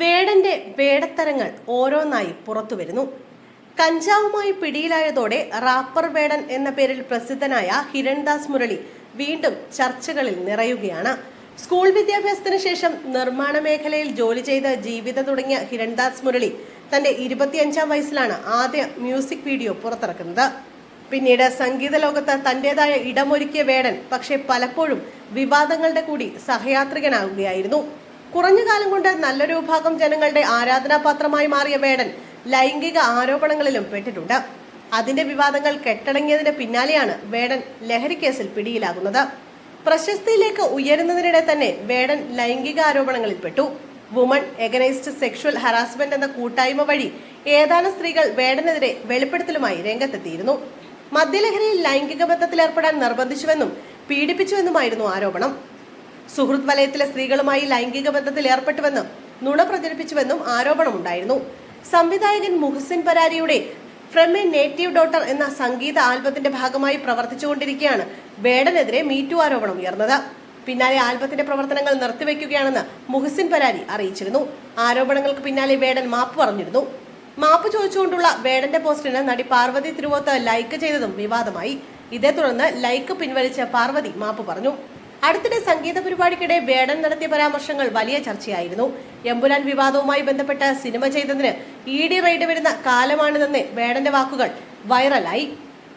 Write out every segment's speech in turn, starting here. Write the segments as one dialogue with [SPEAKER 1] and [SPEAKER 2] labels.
[SPEAKER 1] വേടന്റെ വേടത്തരങ്ങൾ ഓരോന്നായി പുറത്തു വരുന്നു. കഞ്ചാവുമായി പിടിയിലായതോടെ റാപ്പർ വേടൻ എന്ന പേരിൽ പ്രസിദ്ധനായ ഹിരൺദാസ് മുരളി വീണ്ടും ചർച്ചകളിൽ നിറയുകയാണ്. സ്കൂൾ വിദ്യാഭ്യാസത്തിന് ശേഷം നിർമ്മാണ മേഖലയിൽ ജോലി ചെയ്ത ജീവിതം തുടങ്ങിയ ഹിരൺദാസ് മുരളി തന്റെ ഇരുപത്തിയഞ്ചാം വയസ്സിലാണ് ആദ്യ മ്യൂസിക് വീഡിയോ പുറത്തിറക്കുന്നത്. പിന്നീട് സംഗീത ലോകത്ത് തന്റേതായ ഇടമൊരുക്കിയ വേടൻ പക്ഷേ പലപ്പോഴും വിവാദങ്ങളുടെ കൂടി സഹയാത്രികനാകുകയായിരുന്നു കുറഞ്ഞ കാലം കൊണ്ട് നല്ലൊരു വിഭാഗം ജനങ്ങളുടെ ആരാധനാപാത്രമായി മാറിയ വേടൻ ലൈംഗിക ആരോപണങ്ങളിലും പെട്ടിട്ടുണ്ട്. അതിന്റെ വിവാദങ്ങൾ കെട്ടടങ്ങിയതിന് പിന്നാലെയാണ് വേടൻ ലഹരി കേസിൽ പിടിയിലാകുന്നത്. പ്രശസ്തിയിലേക്ക് ഉയരുന്നതിനിടെ തന്നെ വേടൻ ലൈംഗിക ആരോപണങ്ങളിൽ പെട്ടു. വുമൺ എഗനൈസ്ഡ് സെക്ഷുവൽ ഹറാസ്മെന്റ് എന്ന കൂട്ടായ്മ വഴി ഏതാനും സ്ത്രീകൾ വേടനെതിരെ വെളിപ്പെടുത്തലുമായി രംഗത്തെത്തിയിരുന്നു. മദ്യലഹരിയിൽ ലൈംഗിക ബന്ധത്തിൽ ഏർപ്പെടാൻ നിർബന്ധിച്ചുവെന്നും പീഡിപ്പിച്ചുവെന്നുമായിരുന്നു ആരോപണം. സുഹൃത്ത് വലയത്തിലെ സ്ത്രീകളുമായി ലൈംഗിക ബന്ധത്തിൽ ഏർപ്പെട്ടുവെന്നും നുണ പ്രചരിപ്പിച്ചുവെന്നും ആരോപണമുണ്ടായിരുന്നു. സംവിധായകൻ മുഹസിൻ പരാരിയുടെ ഫ്രം എ നേറ്റീവ് ഡോട്ടർ എന്ന സംഗീത ആൽബത്തിന്റെ ഭാഗമായി പ്രവർത്തിച്ചുകൊണ്ടിരിക്കെയാണ് വേടനെതിരെ മീറ്റു ആരോപണം ഉയർന്നത്. പിന്നാലെ ആൽബത്തിന്റെ പ്രവർത്തനങ്ങൾ നിർത്തിവെക്കുകയാണെന്ന് മുഹസിൻ പരാരി അറിയിച്ചിരുന്നു. ആരോപണങ്ങൾക്ക് പിന്നാലെ വേടൻ മാപ്പ് പറഞ്ഞിരുന്നു. മാപ്പ് ചോദിച്ചുകൊണ്ടുള്ള വേടന്റെ പോസ്റ്റിന് നടി പാർവതി തിരുവോത്ത് ലൈക്ക് ചെയ്തതും വിവാദമായി. ഇതേ തുടർന്ന് ലൈക്ക് പിൻവലിച്ച് പാർവതി മാപ്പ് പറഞ്ഞു. അടുത്തിടെ സംഗീത പരിപാടിക്കിടെ വേടൻ നടത്തിയ പരാമർശങ്ങൾ വലിയ ചർച്ചയായിരുന്നു. എമ്പുരാൻ വിവാദവുമായി ബന്ധപ്പെട്ട സിനിമ ചെയ്തതിന് ഇ ഡി റൈഡ് വരുന്ന കാലമാണിതെന്ന് വേടന്റെ വാക്കുകൾ വൈറലായി.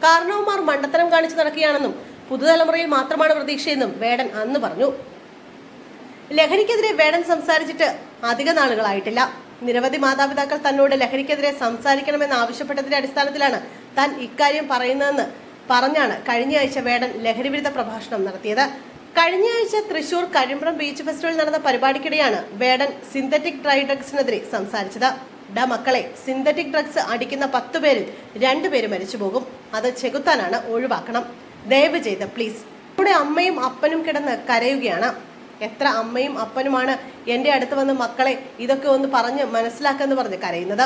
[SPEAKER 1] കാരണവന്മാർ മണ്ടത്തരം കാണിച്ചു നടക്കുകയാണെന്നും പുതുതലമുറയിൽ മാത്രമാണ് പ്രതീക്ഷയെന്നും വേടൻ അന്ന് പറഞ്ഞു. ലഹരിക്കെതിരെ വേടൻ സംസാരിച്ചിട്ട് അധിക നാളുകളായിട്ടില്ല. നിരവധി മാതാപിതാക്കൾ തന്നോട് ലഹരിക്കെതിരെ സംസാരിക്കണമെന്ന് ആവശ്യപ്പെട്ടതിന്റെ അടിസ്ഥാനത്തിലാണ് താൻ ഇക്കാര്യം പറയുന്നതെന്ന് പറഞ്ഞാണ് കഴിഞ്ഞയാഴ്ച വേടൻ ലഹരിവിരുദ്ധ പ്രഭാഷണം നടത്തിയത്. കഴിഞ്ഞ ആഴ്ച തൃശൂർ കഴിമ്പ്രം ബീച്ച് ഫെസ്റ്റിവൽ നടന്ന പരിപാടിക്കിടെയാണ് വേടൻ സിന്തറ്റിക് ഡ്രൈ ഡ്രഗ്സിനെതിരെ സംസാരിച്ചത്. ഡാ മക്കളെ സിന്തറ്റിക് ഡ്രഗ്സ് അടിക്കുന്ന പത്തു പേരിൽ രണ്ടുപേര് മരിച്ചു പോകും. അത് ചെകുത്താനാണ് ഒഴിവാക്കണം. ദയവ് ചെയ്ത് പ്ലീസ്. ഇവിടെ അമ്മയും അപ്പനും കിടന്ന് കരയുകയാണ്. എത്ര അമ്മയും അപ്പനുമാണ് എന്റെ അടുത്ത് വന്ന് മക്കളെ ഇതൊക്കെ ഒന്ന് പറഞ്ഞ് മനസ്സിലാക്കാന്ന് പറഞ്ഞ് കരയുന്നത്.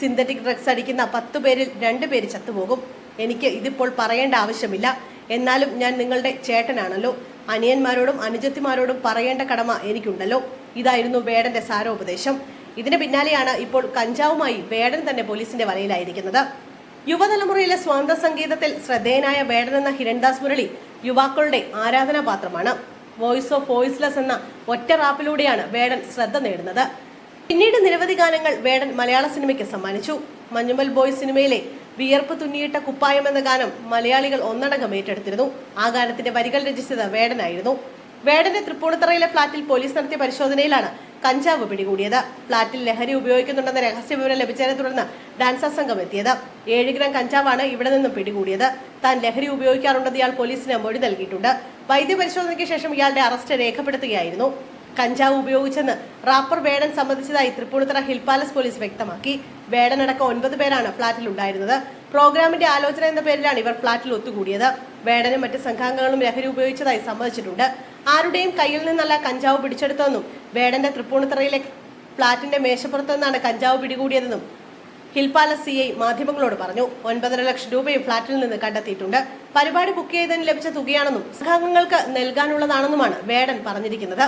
[SPEAKER 1] സിന്തറ്റിക് ഡ്രഗ്സ് അടിക്കുന്ന പത്തു പേരിൽ രണ്ടു പേര് ചത്തുപോകും. എനിക്ക് ഇതിപ്പോൾ പറയേണ്ട ആവശ്യമില്ല. എന്നാലും ഞാൻ നിങ്ങളുടെ ചേട്ടനാണല്ലോ. അനിയന്മാരോടും അനുജത്തിമാരോടും പറയേണ്ട കടമ എനിക്കുണ്ടല്ലോ. ഇതായിരുന്നു വേടന്റെ സാരോപദേശം. ഇതിന് പിന്നാലെയാണ് ഇപ്പോൾ കഞ്ചാവുമായി വേടൻ തന്നെ പോലീസിന്റെ വലയിലായിരിക്കുന്നത്. യുവതലമുറയിലെ സ്വാന്ത സംഗീതത്തിൽ ശ്രദ്ധേയനായ വേടൻ എന്ന ഹിരൺദാസ് മുരളി യുവാക്കളുടെ ആരാധനാപാത്രമാണ്. വോയിസ് ഓഫ് വോയിസ്ലെസ് എന്ന ഒറ്റ റാപ്പിലൂടെയാണ് വേടൻ ശ്രദ്ധ നേടുന്നത്. പിന്നീട് നിരവധി ഗാനങ്ങൾ വേടൻ മലയാള സിനിമയ്ക്ക് സമ്മാനിച്ചു. മഞ്ഞുമൽ ബോയ് സിനിമയിലെ വിയർപ്പ് തുന്നിയിട്ട കുപ്പായം എന്ന ഗാനം മലയാളികൾ ഒന്നടങ്കം ഏറ്റെടുത്തിരുന്നു. ആ ഗാനത്തിന്റെ വരികൾ രചിച്ചത് വേടനായിരുന്നു. വേടന്റെ തൃപ്പൂണിത്തറയിലെ ഫ്ളാറ്റിൽ പോലീസ് നടത്തിയ പരിശോധനയിലാണ് കഞ്ചാവ് പിടികൂടിയത്. ഫ്ളാറ്റിൽ ലഹരി ഉപയോഗിക്കുന്നുണ്ടെന്ന രഹസ്യ വിവരം ലഭിച്ചതിനെ തുടർന്ന് ഡാൻസർ സംഘം എത്തിയത്. ഏഴ് ഗ്രാം കഞ്ചാവാണ് ഇവിടെ നിന്നും പിടികൂടിയത്. താൻ ലഹരി ഉപയോഗിക്കാറുണ്ടെന്ന് ഇയാൾ പോലീസിന് മൊഴി നൽകിയിട്ടുണ്ട്. വൈദ്യപരിശോധനയ്ക്ക് ശേഷം ഇയാളുടെ അറസ്റ്റ് രേഖപ്പെടുത്തുകയായിരുന്നു. കഞ്ചാവ് ഉപയോഗിച്ചെന്ന് റാപ്പർ വേടൻ സംബന്ധിച്ചതായി തൃപ്പൂണിത്തറ ഹിൽ പാലസ് പോലീസ് വ്യക്തമാക്കി. വേടനടക്കം ഒൻപത് പേരാണ് ഫ്ളാറ്റിൽ ഉണ്ടായിരുന്നത് പ്രോഗ്രാമിന്റെ ആലോചന എന്ന പേരിലാണ് ഇവർ ഫ്ളാറ്റിൽ ഒത്തുകൂടിയത്. വേടനും മറ്റ് സംഘാംഗങ്ങളും ലഹരി ഉപയോഗിച്ചതായി സമ്മതിച്ചിട്ടുണ്ട്. ആരുടെയും കയ്യിൽ നിന്നല്ല കഞ്ചാവ് പിടിച്ചെടുത്തതെന്നും വേടന്റെ തൃപ്പൂണിത്തറയിലെ ഫ്ളാറ്റിന്റെ മേശപ്പുറത്തു നിന്നാണ് കഞ്ചാവ് പിടികൂടിയതെന്നും ഹിൽ സി ഐ മാധ്യമങ്ങളോട് പറഞ്ഞു. ഒൻപതര ലക്ഷം രൂപയും ഫ്ളാറ്റിൽ നിന്ന് കണ്ടെത്തിയിട്ടുണ്ട്. പരിപാടി ബുക്ക് ചെയ്തതിന് ലഭിച്ച തുകയാണെന്നും സംഘാംഗങ്ങൾക്ക് നൽകാനുള്ളതാണെന്നുമാണ് വേടൻ പറഞ്ഞിരിക്കുന്നത്.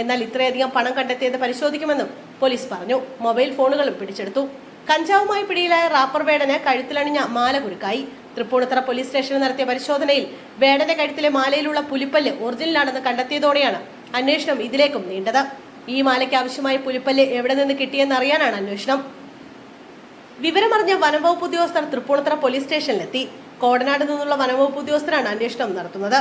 [SPEAKER 1] എന്നാൽ ഇത്രയധികം പണം കണ്ടെത്തിയത് പരിശോധിക്കുമെന്നും പോലീസ് പറഞ്ഞു. മൊബൈൽ ഫോണുകളും പിടിച്ചെടുത്തു. കഞ്ചാവുമായി പിടിയിലായ റാപ്പർ വേടന് കഴുത്തിലണിഞ്ഞ മാല കുരുക്കായി. തൃപ്പൂണിത്തറ പോലീസ് സ്റ്റേഷനിൽ നടത്തിയ പരിശോധനയിൽ വേടന്റെ കഴുത്തിലെ മാലയിലുള്ള പുലിപ്പല്ല് ഒറിജിനലാണെന്ന് കണ്ടെത്തിയതോടെയാണ് അന്വേഷണം ഇതിലേക്കും നീണ്ടത്. ഈ മാലയ്ക്ക് ആവശ്യമായ പുലിപ്പല്ല് എവിടെ നിന്ന് കിട്ടിയെന്ന് അറിയാനാണ് അന്വേഷണം. വിവരമറിഞ്ഞ വനംവകുപ്പ് ഉദ്യോഗസ്ഥർ തൃപ്പൂണിത്തറ പോലീസ് സ്റ്റേഷനിലെത്തി. കോടനാട് നിന്നുള്ള വനംവകുപ്പ് ഉദ്യോഗസ്ഥരാണ് അന്വേഷണം നടത്തുന്നത്.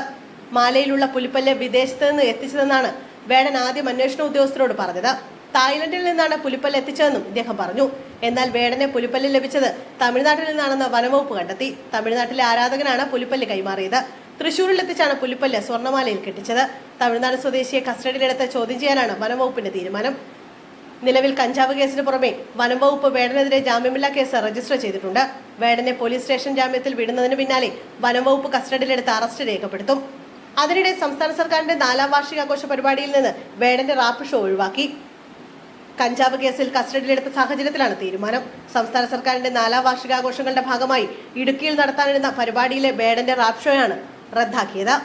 [SPEAKER 1] മാലയിലുള്ള പുലിപ്പല്ല് വിദേശത്ത് നിന്ന് എത്തിച്ചതെന്നാണ് വേടൻ ആദ്യം അന്വേഷണ ഉദ്യോഗസ്ഥരോട് പറഞ്ഞത്. തായ്ലൻഡിൽ നിന്നാണ് പുലിപ്പല്ല് എത്തിച്ചതെന്നും ഇദ്ദേഹം പറഞ്ഞു. എന്നാൽ വേടനെ പുലിപ്പല്ല് ലഭിച്ചത് തമിഴ്നാട്ടിൽ നിന്നാണെന്ന് വനംവകുപ്പ് കണ്ടെത്തി. തമിഴ്നാട്ടിലെ ആരാധകനാണ് പുലിപ്പല്ല് കൈമാറിയത്. തൃശൂരിൽ എത്തിച്ചാണ് പുലിപ്പല്ല് സ്വർണമാലയിൽ കെട്ടിച്ചത്. തമിഴ്നാട് സ്വദേശിയെ കസ്റ്റഡിയിലെടുത്ത് ചോദ്യം ചെയ്യാനാണ് വനംവകുപ്പിന്റെ തീരുമാനം. നിലവിൽ കഞ്ചാവ് കേസിന് പുറമെ വനംവകുപ്പ് വേടനെതിരെ ജാമ്യമില്ലാ കേസ് രജിസ്റ്റർ ചെയ്തിട്ടുണ്ട്. വേടനെ പോലീസ് സ്റ്റേഷൻ ജാമ്യത്തിൽ വിടുന്നതിന് പിന്നാലെ വനംവകുപ്പ് കസ്റ്റഡിയിലെടുത്ത് അറസ്റ്റ് രേഖപ്പെടുത്തും. അതിനിടെ സംസ്ഥാന സർക്കാരിന്റെ നാലാം വാർഷികാഘോഷ പരിപാടിയിൽ നിന്ന് വേടന്റെ റാപ്പ് ഷോ ഒഴിവാക്കി. കഞ്ചാവ് കേസിൽ കസ്റ്റഡിയിലെടുത്ത സാഹചര്യത്തിലാണ് തീരുമാനം. സംസ്ഥാന സർക്കാരിന്റെ നാലാം വാർഷികാഘോഷങ്ങളുടെ ഭാഗമായി ഇടുക്കിയിൽ നടത്താനിരുന്ന പരിപാടിയിലെ ബേഡന്റെ റാപ്പ് ഷോയാണ് റദ്ദാക്കിയത്.